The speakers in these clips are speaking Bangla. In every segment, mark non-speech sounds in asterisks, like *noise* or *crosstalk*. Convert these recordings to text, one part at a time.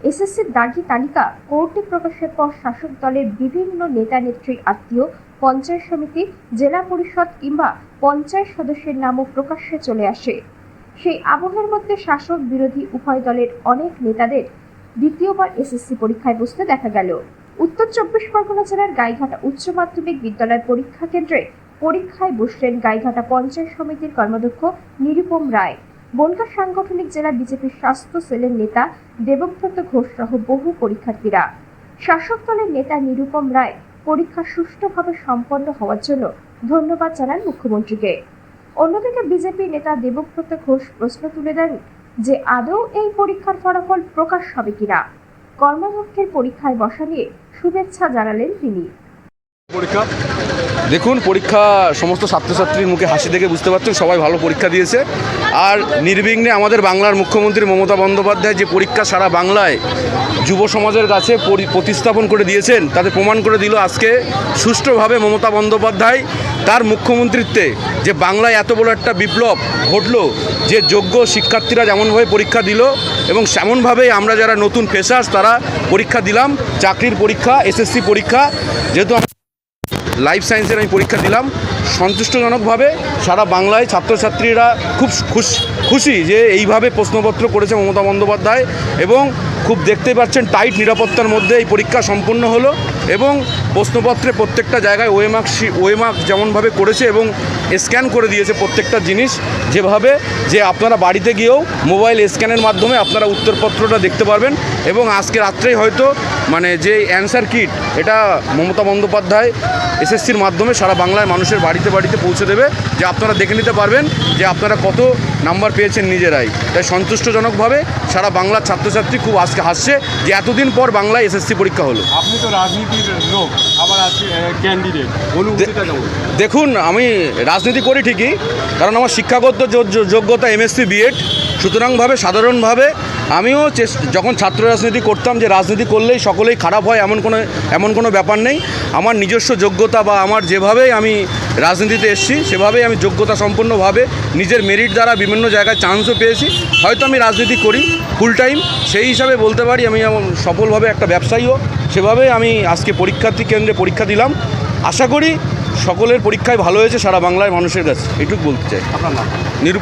এসএসসির দাগি তালিকা কোর্টে প্রকাশের পর শাসক দলের বিভিন্ন নেতা নেত্রী আত্মীয়, পঞ্চায়েত সমিতি, জেলা পরিষদ কিংবা পঞ্চায়েত সদস্যের নামও প্রকাশ্যে চলে আসে। সেই আবহের মধ্যে শাসক বিরোধী উভয় দলের অনেক নেতাদের দ্বিতীয়বার এসএসসি পরীক্ষায় বসতে দেখা গেল। উত্তর চব্বিশ পরগনা জেলার গাইঘাটা উচ্চ মাধ্যমিক বিদ্যালয় পরীক্ষা কেন্দ্রে পরীক্ষায় বসলেন গাইঘাটা পঞ্চায়েত সমিতির কর্মাধ্যক্ষ নিরুপম রায়। বনগা সাংগঠনিক জেলা বিজেপির স্বাস্থ্য সেলের নেতা দেবব্রত ঘোষ সহ বহু পরীক্ষার্থীরা। শাসক দলের নেতা নিরুপম রায় পরীক্ষা সুষ্ঠুভাবে সম্পন্ন হওয়ার জন্য ধন্যবাদ জানান মুখ্যমন্ত্রীকে। অন্যদিকে বিজেপি নেতা দেবব্রত ঘোষ প্রশ্ন তুলে দেন যে, আদৌ এই পরীক্ষার ফলাফল প্রকাশ হবে কিনা? কর্মদক্ষের পরীক্ষায় বসা নিয়ে শুভেচ্ছা জানালেন তিনি। পরীক্ষা দেখুন, পরীক্ষা সমস্ত ছাত্রছাত্রীর মুখে হাসি দেখে বুঝতে পারছেন, সবাই ভালো পরীক্ষা দিয়েছে। আর নির্বিঘ্নে আমাদের বাংলার মুখ্যমন্ত্রী মমতা বন্দ্যোপাধ্যায় যে পরীক্ষা সারা বাংলায় যুব সমাজের কাছে প্রতিস্থাপন করে দিয়েছেন, তাতে প্রমাণ করে দিল আজকে সুষ্ঠুভাবে মমতা বন্দ্যোপাধ্যায় তার মুখ্যমন্ত্রীত্বে যে বাংলায় এত বড় একটা বিপ্লব ঘটলো, যে যোগ্য শিক্ষার্থীরা যেমনভাবে পরীক্ষা দিল এবং সেমনভাবেই আমরা যারা নতুন ফেসার্স তারা পরীক্ষা দিলাম, চাকরির পরীক্ষা, এসএসসি পরীক্ষা, যেহেতু লাইফ সায়েন্সের আমি পরীক্ষা দিলাম। সন্তুষ্টজনকভাবে সারা বাংলায় ছাত্রছাত্রীরা খুব খুশ- খুশি যে এইভাবে প্রশ্নপত্র করেছে মমতা বন্দ্যোপাধ্যায় এবং খুব দেখতে পাচ্ছেন টাইট নিরাপত্তার মধ্যে এই পরীক্ষা সম্পন্ন হলো এবং প্রশ্নপত্রে প্রত্যেকটা জায়গায় ওয়েমার্ক ওয়েমার্ক যেমনভাবে করেছে এবং স্ক্যান করে দিয়েছে প্রত্যেকটা জিনিস যেভাবে যে আপনারা বাড়িতে গিয়েও মোবাইল স্ক্যানের মাধ্যমে আপনারা উত্তরপত্রটা দেখতে পারবেন। এবং আজকে রাত্রেই হয়তো মানে যে অ্যান্সার কিট এটা মমতা বন্দ্যোপাধ্যায় এসএসসির মাধ্যমে সারা বাংলায় মানুষের বাড়িতে বাড়িতে পৌঁছে দেবে যে আপনারা দেখে নিতে পারবেন যে আপনারা কত নাম্বার পেয়েছেন নিজেরাই। তাই সন্তুষ্টজনকভাবে সারা বাংলার ছাত্রছাত্রী খুব আজকে হাসছে যে এতদিন পর বাংলায় এসএসসি পরীক্ষা হলো। আপনি তো রাজনীতির লোক আবার ক্যান্ডিডেট দেখুন আমি রাজনীতি করি ঠিকই কারণ আমার শিক্ষাগত যোগ্যতা এমএসসি বিএড সুতরাংভাবে সাধারণভাবে আমিও যখন ছাত্র রাজনীতি করতাম যে রাজনীতি করলেই সকলেই খারাপ হয় এমন কোনো এমন কোনো ব্যাপার নেই। আমার নিজস্ব যোগ্যতা বা আমার যেভাবেই আমি রাজনীতিতে এসেছি সেভাবেই আমি যোগ্যতা সম্পন্নভাবে নিজের মেরিট দ্বারা বিভিন্ন জায়গায় চান্সও পেয়েছি। হয়তো আমি রাজনীতি করি ফুল টাইম সেই হিসাবে বলতে পারি আমি এমন সফলভাবে একটা ব্যবসায়ীও। সেভাবে আমি আজকে পরীক্ষার্থী কেন্দ্রে পরীক্ষা দিলাম। আশা করি সকলের পরীক্ষায় ভালো হয়েছে সারা বাংলার মানুষের কাছে। এটুকু বলতে চাই। আপনার নাম নিরু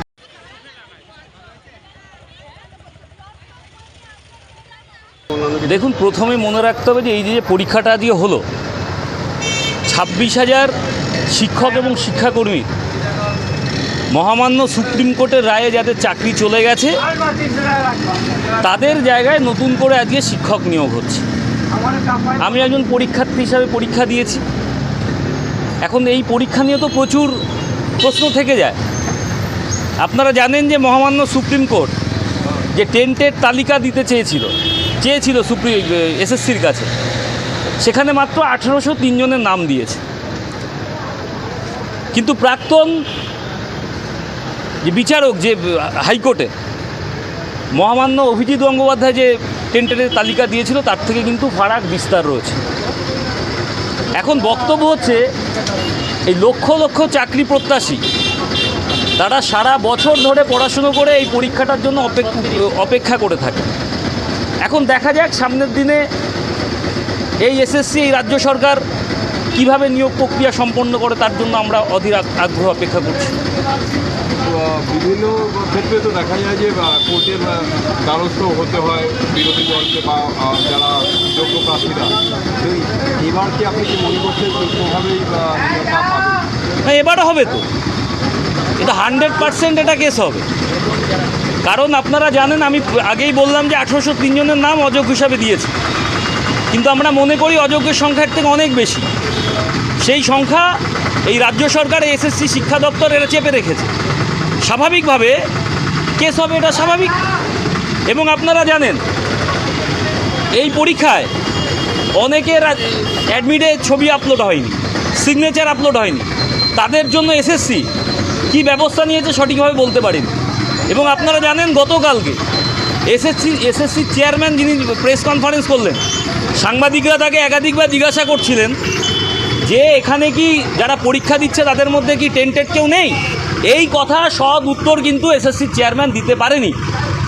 দেখুন, প্রথমে মনে রাখতে হবে যে এই যে পরীক্ষাটা দিয়ে হলো, ছাব্বিশ হাজার শিক্ষক এবং শিক্ষাকর্মী মহামান্য সুপ্রিম কোর্টের রায়ে যাদের চাকরি চলে গেছে, তাদের জায়গায় নতুন করে আজকে শিক্ষক নিয়োগ হচ্ছে। আমি একজন পরীক্ষার্থী হিসাবে পরীক্ষা দিয়েছি। এখন এই পরীক্ষা নিয়ে তো প্রচুর প্রশ্ন থেকে যায়। আপনারা জানেন যে মহামান্য সুপ্রিম কোর্ট যে টেন্টের তালিকা দিতে চেয়েছিল চেয়েছিল সুপ্রিম এসএসসির কাছে। সেখানে মাত্র আঠেরোশো তিনজনের নাম দিয়েছে। কিন্তু প্রাক্তন যে বিচারক, যে হাইকোর্টে মহামান্য অভিজিৎ গঙ্গোপাধ্যায় যে টেন্টের তালিকা দিয়েছিল, তার থেকে কিন্তু ফারাক বিস্তার রয়েছে। এখন বক্তব্য হচ্ছে, এই লক্ষ লক্ষ চাকরি প্রত্যাশী, তারা সারা বছর ধরে পড়াশুনো করে এই পরীক্ষাটার জন্য অপেক্ষা করে থাকে। এখন দেখা যাক সামনের দিনে এই এসএসসি এই রাজ্য সরকার কীভাবে নিয়োগ প্রক্রিয়া সম্পন্ন করে তার জন্য আমরা অধীর আগ্রহ অপেক্ষা করছি। বিভিন্ন ক্ষেত্রে তো দেখা যায় যে কোর্টের দ্বারস্থ হতে হয় বিরোধী দলকে বা যারা যোগ্য প্রার্থীরা। তো এবার কি আপনি কি মনে করছেন? না এবারও হবে তো। এটা হান্ড্রেড পার্সেন্ট এটা কেস হবে। কারণ আপনারা জানেন, আমি আগেই বললাম যে আঠেরোশো তিনজনের নাম অযোগ্য হিসাবে দিয়েছে। কিন্তু আমরা মনে করি অযোগ্যের সংখ্যার থেকে অনেক বেশি। সেই সংখ্যা এই রাজ্য সরকার এসএসসি শিক্ষা দপ্তর এরা চেপে রেখেছে। স্বাভাবিকভাবে কেস হবে, এটা স্বাভাবিক। এবং আপনারা জানেন, এই পরীক্ষায় অনেকের অ্যাডমিটে ছবি আপলোড হয়নি সিগনেচার আপলোড হয়নি। তাদের জন্য এসএসসি কি ব্যবস্থা নিয়েছে সঠিকভাবে বলতে পারিনি। এবং আপনারা জানেন গতকালকে এসএসসি এসএসসির চেয়ারম্যান যিনি প্রেস কনফারেন্স করলেন সাংবাদিকরা তাকে একাধিকবার জিজ্ঞাসা করছিলেন যে এখানে কি যারা পরীক্ষা দিচ্ছে তাদের মধ্যে কি টেন্টেড কেউ নেই? এই কথা সৎ উত্তর কিন্তু এসএসসির চেয়ারম্যান দিতে পারেনি।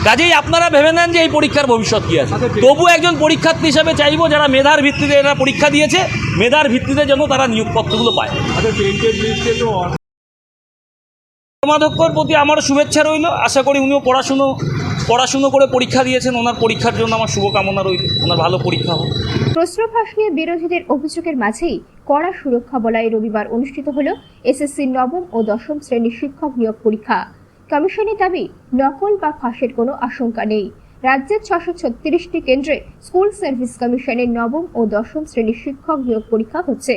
কাজেই আপনারা ভেবে নেন যে এই পরীক্ষার ভবিষ্যৎ কী আছে। আচ্ছা, তবু একজন পরীক্ষার্থী হিসাবে চাইব যারা মেধার ভিত্তিতে এরা পরীক্ষা দিয়েছে মেধার ভিত্তিতে যেন তারা নিয়োগপত্রগুলো পায়। কর্মাধ্যক্ষর প্রতি আমার শুভেচ্ছা রইল। আশা করি উনিও পড়াশুনো পড়াশুনো করে পরীক্ষা দিয়েছেন। ওনার পরীক্ষার জন্য আমার শুভকামনা রইল। ওনার ভালো পরীক্ষা হোক। প্রশ্ন ফাঁস নিয়ে বিরোধীদের অভিযোগের মাঝেই কড়া সুরক্ষা বলয়ে রবিবার অনুষ্ঠিত হল এসএসসি নবম ও দশম শ্রেণির শিক্ষক নিয়োগ পরীক্ষা। কমিশনের দাবি, নকল বা ফাঁসের কোনো আশঙ্কা নেই। রাজ্যের ছশো ছত্রিশটি কেন্দ্রে স্কুল সার্ভিস কমিশনের নবম ও দশম শ্রেণির শিক্ষক নিয়োগ পরীক্ষা হচ্ছে।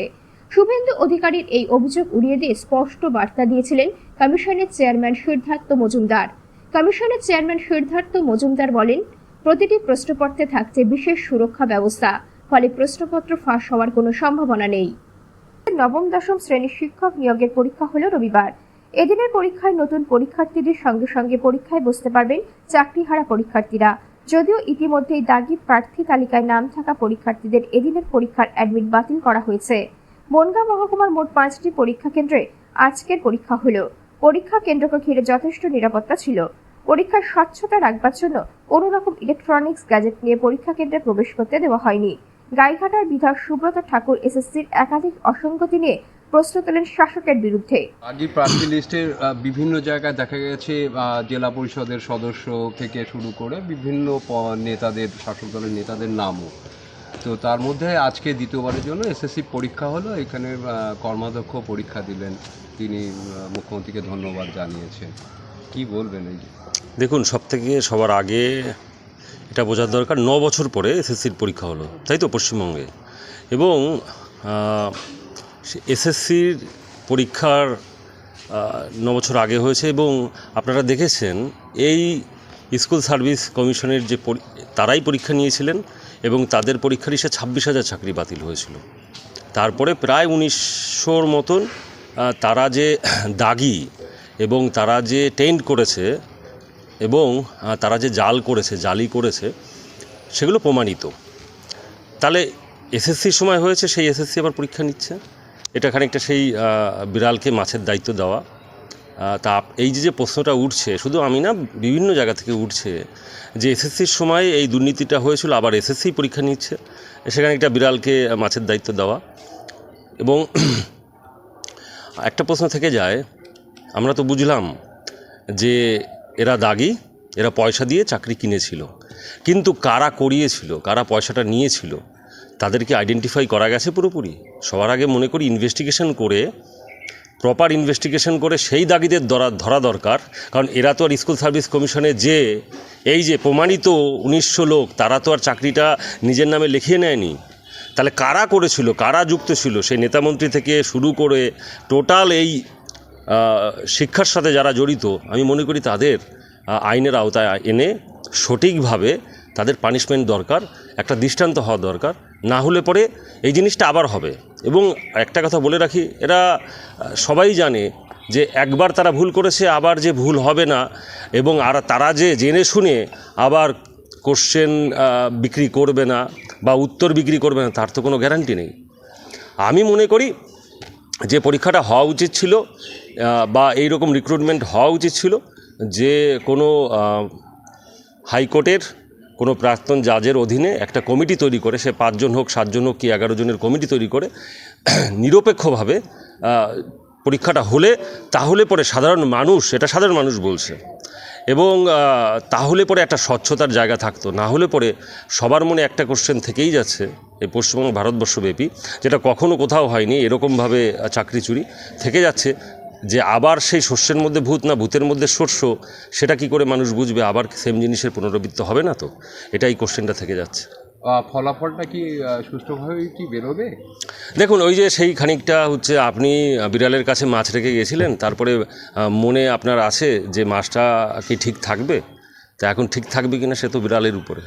শুভেন্দু অধিকারীর এই অভিযোগ উড়িয়ে দিয়ে স্পষ্ট বার্তা দিয়েছিলেন কমিশনের চেয়ারম্যান সিদ্ধার্থ মজুমদার। কমিশনের চেয়ারম্যান সিদ্ধার্থ মজুমদার বলেন, প্রতিটি প্রশ্নপত্রে থাকছে বিশেষ সুরক্ষা ব্যবস্থা, ফলে প্রশ্নপত্র ফাঁস হওয়ার কোনো সম্ভাবনা নেই। নবম, দশম শ্রেণির শিক্ষক নিয়োগের পরীক্ষা হলো রবিবার। এদিনের পরীক্ষায় নতুন পরীক্ষার্থীদের সঙ্গে সঙ্গে পরীক্ষায় বসতে পারবেন চাকরিহারা পরীক্ষার্থীরা। যদিও ইতিমধ্যেই দাগি প্রার্থী তালিকায় নাম থাকা পরীক্ষার্থীদের এদিনের পরীক্ষার অ্যাডমিট বাতিল করা হয়েছে। বনগাঁ মহকুমার মোট পাঁচটি পরীক্ষা কেন্দ্রে আজকের পরীক্ষা হলো। পরীক্ষা কেন্দ্রকে ঘিরে যথেষ্ট নিরাপত্তা ছিল। পরীক্ষার স্বচ্ছতা রাখবার জন্য কোনো রকম ইলেকট্রনিক্স গ্যাজেট নিয়ে পরীক্ষা কেন্দ্রে প্রবেশ করতে দেওয়া হয়নি। গাইঘাটার বিধায়ক সুব্রত ঠাকুর এসএসসির একাধিক অসঙ্গতি নিয়ে প্রশ্ন তোলেন শাসকের বিরুদ্ধে। আগে প্রার্থী লিস্টের বিভিন্ন জায়গায় দেখা গেছে জেলা পরিষদের সদস্য থেকে শুরু করে বিভিন্ন নেতাদের, শাসক দলের নেতাদের নামও। তো তার মধ্যে আজকে দ্বিতীয়বারের জন্য এসএসসি পরীক্ষা হলো। এখানে কর্মাধ্যক্ষ পরীক্ষা দিলেন। তিনি মুখ্যমন্ত্রীকে ধন্যবাদ জানিয়েছেন। কি বলবেন এই দেখুন সব থেকে সবার আগে এটা বোঝার দরকার, ন বছর পরে এসএসসির পরীক্ষা হলো, তাই তো পশ্চিমবঙ্গে? এবং এসএসসির পরীক্ষার ন বছর আগে হয়েছে এবং আপনারা দেখেছেন, এই স্কুল সার্ভিস কমিশনের যে তারাই পরীক্ষা নিয়েছিলেন। এবং তাদের পরীক্ষার এসে ছাব্বিশ হাজার চাকরি বাতিল হয়েছিল। তারপরে প্রায় উনিশশোর মতন তারা যে *clears throat* দাগি এবং তারা যে টেন্ট করেছে এবং তারা যে জাল করেছে, জালি করেছে, সেগুলো প্রমাণিত। তাহলে এসএসসির সময় হয়েছে, সেই এসএসসি আবার পরীক্ষা নিচ্ছে। এটা খানিকটা সেই বিড়ালকে মাছের দায়িত্ব দেওয়া। তা এই যে যে প্রশ্নটা উঠছে, শুধু আমি না, বিভিন্ন জায়গা থেকে উঠছে যে এসএসসির সময় এই দুর্নীতিটা হয়েছিল, আবার এসএসসি পরীক্ষা নিচ্ছে। সেখানে একটা বিড়ালকে মাছের দায়িত্ব দেওয়া। এবং *clears throat* একটা প্রশ্ন থেকে যায়, আমরা তো বুঝলাম যে এরা দাগি, এরা পয়সা দিয়ে চাকরি কিনেছিল। কিন্তু কারা করিয়েছিল, কারা পয়সাটা নিয়েছিল, তাদেরকে আইডেন্টিফাই করা গেছে পুরোপুরি? সবার আগে মনে করি ইনভেস্টিগেশন করে প্রপার ইনভেস্টিগেশন করে সেই দাগিদের ধরা ধরা দরকার। কারণ এরা তো আর স্কুল সার্ভিস কমিশনে যে, এই যে প্রমাণিত উনিশশো লোক, তারা তো আর চাকরিটা নিজের নামে লিখিয়ে নেয়নি। তাহলে কারা করেছিল, কারা যুক্ত ছিল? সেই নেতামন্ত্রী থেকে শুরু করে টোটাল এই শিক্ষার সাথে যারা জড়িত, আমি মনে করি তাদের আইনের আওতায় এনে সঠিকভাবে তাদের পানিশমেন্ট দরকার, একটা দৃষ্টান্ত হওয়া দরকার। না হলে পরে এই জিনিসটা আবার হবে। এবং একটা কথা বলে রাখি, এরা, সবাই জানে যে একবার তারা ভুল করেছে, আবার যে ভুল হবে না, এবং আর তারা যে জেনে শুনে আবার কোশ্চেন বিক্রি করবে না বা উত্তর বিক্রি করবে না, তার তো কোনো গ্যারান্টি নেই। আমি মনে করি যে পরীক্ষাটা হওয়া উচিত ছিল বা এই রকম রিক্রুটমেন্ট হওয়া উচিত ছিল যে কোনো হাইকোর্টের কোনো প্রাক্তন জাজের অধীনে একটা কমিটি তৈরি করে, সে পাঁচজন হোক, সাতজন হোক কি এগারো জনের কমিটি তৈরি করে, *clears throat* নিরপেক্ষভাবে পরীক্ষাটা হলে তাহলে পরে সাধারণ মানুষ, এটা সাধারণ মানুষ বলছে। এবং তাহলে পরে একটা স্বচ্ছতার জায়গা থাকতো, না হলে পরে সবার মনে একটা কোশ্চেন থেকেই যাচ্ছে এই পশ্চিমবঙ্গ ভারতবর্ষব্যাপী, যেটা কখনো কোথাও হয়নি, এরকমভাবে চাকরি চুরি থেকে যাচ্ছে। যে আবার সেই শস্যের মধ্যে ভূত না ভূতের মধ্যে শস্য সেটা কি করে মানুষ বুঝবে? আবার সেম জিনিসের পুনরাবৃত্ত হবে না তো? এটাই কোশ্চেনটা থেকে যাচ্ছে। ফলাফলটা কি সুষ্ঠুভাবে কি বেরোবে? দেখুন ওই যে সেই খানিকটা হচ্ছে আপনি বিড়ালের কাছে মাছ রেখে গেছিলেন তারপরে মনে আপনার আছে যে মাছটা কি ঠিক থাকবে? তা এখন ঠিক থাকবে কিনা সে তো বিড়ালের উপরে।